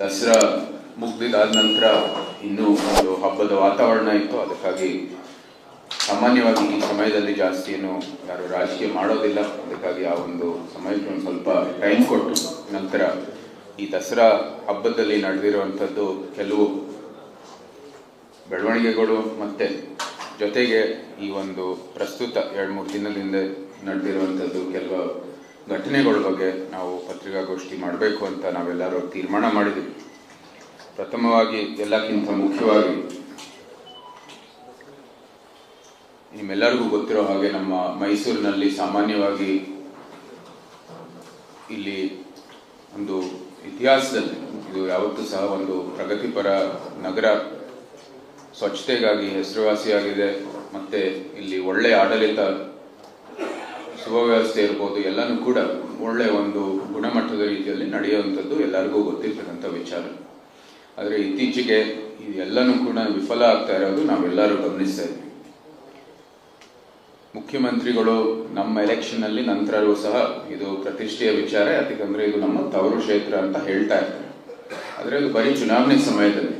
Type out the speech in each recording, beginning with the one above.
ದಸರಾ ಮುಗ್ದಿದಾದ ನಂತರ ಇನ್ನೂ ಒಂದು ಹಬ್ಬದ ವಾತಾವರಣ ಇತ್ತು. ಅದಕ್ಕಾಗಿ ಸಾಮಾನ್ಯವಾಗಿ ಈ ಸಮಯದಲ್ಲಿ ಜಾಸ್ತಿ ಏನು ಯಾರು ರಾಜಕೀಯ ಮಾಡೋದಿಲ್ಲ. ಅದಕ್ಕಾಗಿ ಆ ಒಂದು ಸಮಯಕ್ಕೆ ಒಂದು ಸ್ವಲ್ಪ ಟೈಮ್ ಕೊಟ್ಟು ನಂತರ ಈ ದಸರಾ ಹಬ್ಬದಲ್ಲಿ ನಡೆದಿರುವಂಥದ್ದು ಕೆಲವು ಬೆಳವಣಿಗೆಗಳು ಮತ್ತು ಜೊತೆಗೆ ಈ ಒಂದು ಪ್ರಸ್ತುತ ಎರಡು ಮೂರು ದಿನದಿಂದ ನಡೆದಿರುವಂಥದ್ದು ಕೆಲವು ಘಟನೆಗಳ ಬಗ್ಗೆ ನಾವು ಪತ್ರಿಕಾಗೋಷ್ಠಿ ಮಾಡಬೇಕು ಅಂತ ನಾವೆಲ್ಲರೂ ತೀರ್ಮಾನ ಮಾಡಿದ್ದೀವಿ. ಪ್ರಥಮವಾಗಿ ಎಲ್ಲಕ್ಕಿಂತ ಮುಖ್ಯವಾಗಿ ನಿಮ್ಮೆಲ್ಲರಿಗೂ ಗೊತ್ತಿರೋ ಹಾಗೆ ನಮ್ಮ ಮೈಸೂರಿನಲ್ಲಿ ಸಾಮಾನ್ಯವಾಗಿ ಇಲ್ಲಿ ಒಂದು ಇತಿಹಾಸದಲ್ಲಿ, ಇದು ಯಾವತ್ತೂ ಸಹ ಒಂದು ಪ್ರಗತಿಪರ ನಗರ, ಸ್ವಚ್ಛತೆಗಾಗಿ ಹೆಸರುವಾಸಿಯಾಗಿದೆ, ಮತ್ತೆ ಇಲ್ಲಿ ಒಳ್ಳೆಯ ಆಡಳಿತ ಸುವ್ಯವಸ್ಥೆ ಇರ್ಬೋದು, ಎಲ್ಲನೂ ಕೂಡ ಒಳ್ಳೆ ಒಂದು ಗುಣಮಟ್ಟದ ರೀತಿಯಲ್ಲಿ ನಡೆಯುವಂಥದ್ದು ಎಲ್ಲರಿಗೂ ಗೊತ್ತಿರ್ತಕ್ಕಂಥ ವಿಚಾರ. ಆದರೆ ಇತ್ತೀಚೆಗೆ ಇದೆಲ್ಲನೂ ಕೂಡ ವಿಫಲ ಆಗ್ತಾ ಇರೋದು ನಾವೆಲ್ಲರೂ ಗಮನಿಸ್ತಾ ಇದ್ವಿ. ಮುಖ್ಯಮಂತ್ರಿಗಳು ನಮ್ಮ ಎಲೆಕ್ಷನ್ನಲ್ಲಿ ನಂತರವೂ ಸಹ ಇದು ಪ್ರತಿಷ್ಠೆಯ ವಿಚಾರ, ಯಾಕಂದರೆ ಇದು ನಮ್ಮ ತವರು ಕ್ಷೇತ್ರ ಅಂತ ಹೇಳ್ತಾ ಇರ್ತಾರೆ. ಆದರೆ ಅದು ಬರೀ ಚುನಾವಣೆ ಸಮಯದಲ್ಲಿ.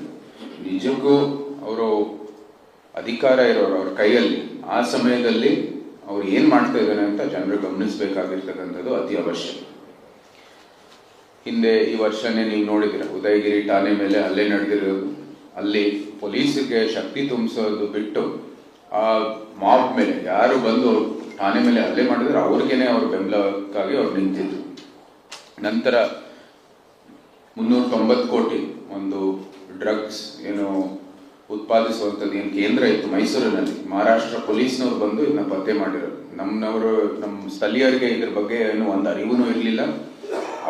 ನಿಜಕ್ಕೂ ಅವರು ಅಧಿಕಾರ ಇರೋರು ಅವ್ರ ಕೈಯಲ್ಲಿ ಆ ಸಮಯದಲ್ಲಿ ಅವ್ರು ಏನು ಮಾಡ್ತಾ ಇದ್ದಾರೆ ಅಂತ ಜನರು ಗಮನಿಸಬೇಕಾಗಿರ್ತಕ್ಕಂಥದ್ದು ಅತಿ ಅವಶ್ಯ. ಹಿಂದೆ ಈ ವರ್ಷನೇ ನೀವು ನೋಡಿದಿರ ಉದಯಗಿರಿ ಠಾಣೆ ಮೇಲೆ ಅಲ್ಲೇ ನಡೆದಿರೋದು. ಅಲ್ಲಿ ಪೊಲೀಸ್ಗೆ ಶಕ್ತಿ ತುಂಬಿಸೋದು ಬಿಟ್ಟು ಆ ಮಾಪ್ ಮೇಲೆ ಯಾರು ಬಂದು ಠಾಣೆ ಮೇಲೆ ಹಲ್ಲೆ ಮಾಡಿದ್ರೆ, ಅವ್ರಿಗೇನೆ ಅವ್ರ ಬೆಂಬಲಕ್ಕಾಗಿ ಅವ್ರು ನಿಂತಿದ್ರು. ನಂತರ ಮುನ್ನೂರ ತೊಂಬತ್ತು ಕೋಟಿ ಒಂದು ಡ್ರಗ್ಸ್, ಏನು ಉತ್ಪಾದಿಸುವಂಥದ್ದು ಏನು ಕೇಂದ್ರ ಇತ್ತು ಮೈಸೂರಿನಲ್ಲಿ. ಮಹಾರಾಷ್ಟ್ರ ಪೊಲೀಸ್ನವ್ರು ಬಂದು ಇದನ್ನ ಪತ್ತೆ ಮಾಡಿರೋದು. ನಮ್ಮನವರು ನಮ್ಮ ಸ್ಥಳೀಯರಿಗೆ ಇದ್ರ ಬಗ್ಗೆ ಏನು ಒಂದು ಅರಿವು ಇರಲಿಲ್ಲ.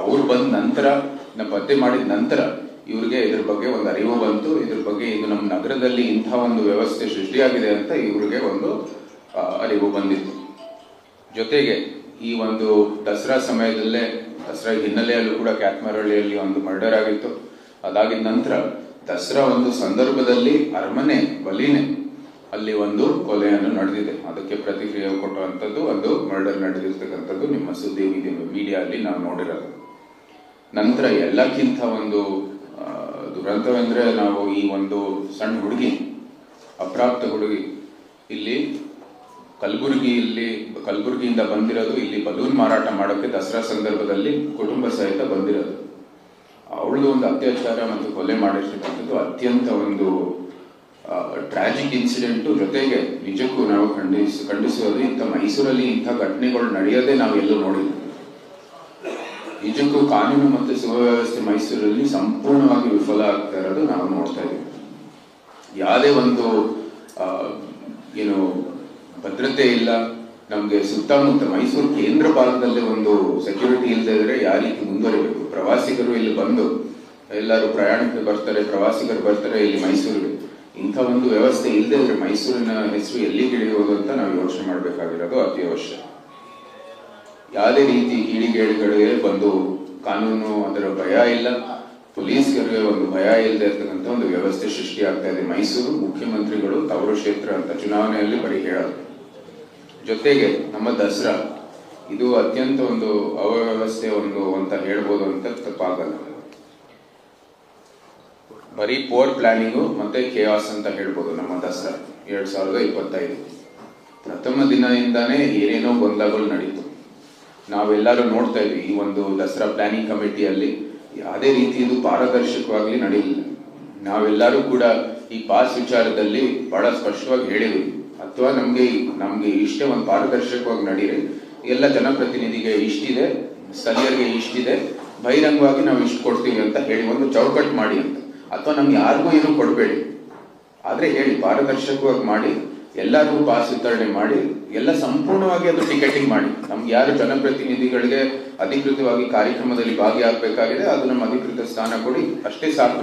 ಅವ್ರು ಬಂದ ನಂತರ ಇದನ್ನ ಪತ್ತೆ ಮಾಡಿದ ನಂತರ ಇವ್ರಿಗೆ ಇದ್ರ ಬಗ್ಗೆ ಒಂದು ಅರಿವು ಬಂತು. ಇದ್ರ ಬಗ್ಗೆ ಇದು ನಮ್ಮ ನಗರದಲ್ಲಿ ಇಂಥ ಒಂದು ವ್ಯವಸ್ಥೆ ಸೃಷ್ಟಿಯಾಗಿದೆ ಅಂತ ಇವ್ರಿಗೆ ಒಂದು ಅರಿವು ಬಂದಿತ್ತು. ಜೊತೆಗೆ ಈ ಒಂದು ದಸರಾ ಸಮಯದಲ್ಲೇ, ದಸರಾ ಹಿನ್ನೆಲೆಯಲ್ಲೂ ಕೂಡ ಕ್ಯಾತ್ಮರಳ್ಳಿಯಲ್ಲಿ ಒಂದು ಮರ್ಡರ್ ಆಗಿತ್ತು. ಅದಾಗಿದ ನಂತರ ದಸರಾ ಒಂದು ಸಂದರ್ಭದಲ್ಲಿ ಅರಮನೆ, ಬಲಿನೇ, ಅಲ್ಲಿ ಒಂದು ಕೊಲೆಯನ್ನು ನಡೆದಿದೆ. ಅದಕ್ಕೆ ಪ್ರತಿಕ್ರಿಯೆ ಕೊಟ್ಟುವಂಥದ್ದು ಒಂದು ಮರ್ಡರ್ ನಡೆದಿರ್ತಕ್ಕಂಥದ್ದು ನಿಮ್ಮ ಸುದ್ದಿ ಮೀಡಿಯಾ ಮೀಡಿಯಾದಲ್ಲಿ ನಾವು ನೋಡಿರೋದು. ನಂತರ ಎಲ್ಲಕ್ಕಿಂತ ಒಂದು ದುರಂತವೆಂದ್ರೆ ನಾವು ಈ ಒಂದು ಸಣ್ಣ ಹುಡುಗಿ, ಅಪ್ರಾಪ್ತ ಹುಡುಗಿ, ಇಲ್ಲಿ ಕಲಬುರಗಿಯಲ್ಲಿ, ಕಲಬುರಗಿಯಿಂದ ಬಂದಿರೋದು, ಇಲ್ಲಿ ಬಲೂನ್ ಮಾರಾಟ ಮಾಡೋಕ್ಕೆ ದಸರಾ ಸಂದರ್ಭದಲ್ಲಿ ಕುಟುಂಬ ಸಹಿತ ಬಂದಿರೋದು. ಅವಳದು ಒಂದು ಅತ್ಯಾಚಾರ ಮತ್ತು ಕೊಲೆ ಮಾಡಿರ್ತಕ್ಕಂಥದ್ದು ಅತ್ಯಂತ ಒಂದು ಟ್ರಾಜಿಕ್ ಇನ್ಸಿಡೆಂಟು ಜೊತೆಗೆ ನಿಜಕ್ಕೂ ನಾವು ಖಂಡಿಸ್, ಖಂಡಿಸೋದು ಇಂಥ ಮೈಸೂರಲ್ಲಿ ಇಂಥ ಘಟನೆಗಳು ನಡೆಯೋದೇ ನಾವು ಎಲ್ಲೂ ನೋಡಿದ್ವಿ ನಿಜಕ್ಕೂ ಕಾನೂನು ಮತ್ತು ಸುವ್ಯವಸ್ಥೆ ಮೈಸೂರಲ್ಲಿ ಸಂಪೂರ್ಣವಾಗಿ ವಿಫಲ ಆಗ್ತಾ ಇರೋದು ನಾವು ನೋಡ್ತಾ ಇದ್ದೀವಿ. ಯಾವುದೇ ಒಂದು ಏನು ಭದ್ರತೆ ಇಲ್ಲ. ನಮಗೆ ಸುತ್ತಮುತ್ತ ಮೈಸೂರು ಕೇಂದ್ರ ಭಾಗದಲ್ಲಿ ಒಂದು ಸೆಕ್ಯೂರಿಟಿ ಇಲ್ಲದೆ ಇದ್ರೆ ಯಾವ ರೀತಿ ಮುಂದುವರಿಬೇಕು. ಪ್ರವಾಸಿಗರು ಇಲ್ಲಿ ಬಂದು ಎಲ್ಲರೂ ಪ್ರಯಾಣಕ್ಕೆ ಬರ್ತಾರೆ, ಪ್ರವಾಸಿಗರು ಬರ್ತಾರೆ ಇಲ್ಲಿ ಮೈಸೂರಿಗೆ. ಇಂಥ ಒಂದು ವ್ಯವಸ್ಥೆ ಇಲ್ಲದೆ ಇದ್ರೆ ಮೈಸೂರಿನ ಹೆಸರು ಎಲ್ಲಿಗೆ ಇಳಿಯೋದು ಅಂತ ನಾವು ಯೋಚನೆ ಮಾಡಬೇಕಾಗಿರೋದು ಅತಿ ಅವಶ್ಯ ಯಾವುದೇ ರೀತಿ ಕೀಳಿಗೇಳುಗಳಿಗೆ ಬಂದು ಕಾನೂನು ಅದರ ಭಯ ಇಲ್ಲ, ಪೊಲೀಸ್ಗರಿಗೆ ಒಂದು ಭಯ ಇಲ್ಲದೆ ಇರ್ತಕ್ಕಂಥ ಒಂದು ವ್ಯವಸ್ಥೆ ಸೃಷ್ಟಿಯಾಗ್ತಾ ಇದೆ. ಮೈಸೂರು ಮುಖ್ಯಮಂತ್ರಿಗಳು ತವರು ಕ್ಷೇತ್ರ ಅಂತ ಚುನಾವಣೆಯಲ್ಲಿ ಬರೀ ಹೇಳೋದು. ಜೊತೆಗೆ ನಮ್ಮ ದಸರಾ, ಇದು ಅತ್ಯಂತ ಒಂದು ಅವ್ಯವಸ್ಥೆ ಒಂದು ಅಂತ ಹೇಳ್ಬೋದು ಅಂತ ತಪ್ಪಾಗಲ್ಲ. ಬರೀ ಪೋರ್ ಪ್ಲಾನಿಂಗು ಮತ್ತೆ ಕೇಆಸ್ ಅಂತ ಹೇಳ್ಬೋದು ನಮ್ಮ ದಸರಾ ಎರಡ್ ಸಾವಿರದ ಇಪ್ಪತ್ತೈದು. ಪ್ರಥಮ ದಿನದಿಂದಾನೇ ಏನೇನೋ ಗೊಂದಲಗಳು ನಡೀತು. ನಾವೆಲ್ಲರೂ ನೋಡ್ತಾ ಇದ್ವಿ ಈ ಒಂದು ದಸರಾ ಪ್ಲಾನಿಂಗ್ ಕಮಿಟಿಯಲ್ಲಿ ಯಾವುದೇ ರೀತಿ ಇದು ಪಾರದರ್ಶಕವಾಗಿ ನಡೆಯಲಿಲ್ಲ. ನಾವೆಲ್ಲರೂ ಕೂಡ ಈ ಪಾಸ್ ವಿಚಾರದಲ್ಲಿ ಬಹಳ ಸ್ಪಷ್ಟವಾಗಿ ಹೇಳಿದ್ವಿ. ಅಥವಾ ನಮಗೆ ನಮಗೆ ಇಷ್ಟೇ ಒಂದು ಪಾರದರ್ಶಕವಾಗಿ ನಡೀರಿ. ಎಲ್ಲ ಜನಪ್ರತಿನಿಧಿಗೆ ಇಷ್ಟಿದೆ, ಸ್ಥಳೀಯರಿಗೆ ಇಷ್ಟಿದೆ, ಬಹಿರಂಗವಾಗಿ ನಾವು ಇಷ್ಟು ಕೊಡ್ತೀವಿ ಅಂತ ಹೇಳಿ ಒಂದು ಚೌಕಟ್ಟು ಮಾಡಿ ಅಂತ. ಅಥವಾ ನಮ್ಗೆ ಯಾರಿಗೂ ಇದು ಕೊಡಬೇಡಿ. ಆದ್ರೆ ಹೇಳಿ, ಪಾರದರ್ಶಕವಾಗಿ ಮಾಡಿ ಎಲ್ಲರಿಗೂ ಪಾಸ್ ವಿತರಣೆ ಮಾಡಿ, ಎಲ್ಲ ಸಂಪೂರ್ಣವಾಗಿ ಅದು ಟಿಕೆಟಿಂಗ್ ಮಾಡಿ. ನಮ್ಗೆ ಯಾರು ಜನಪ್ರತಿನಿಧಿಗಳಿಗೆ ಅಧಿಕೃತವಾಗಿ ಕಾರ್ಯಕ್ರಮದಲ್ಲಿ ಭಾಗಿಯಾಗಬೇಕಾಗಿದೆ, ಅದು ನಮ್ಮ ಅಧಿಕೃತ ಸ್ಥಾನ ಕೊಡಿ, ಅಷ್ಟೇ ಸಾಕು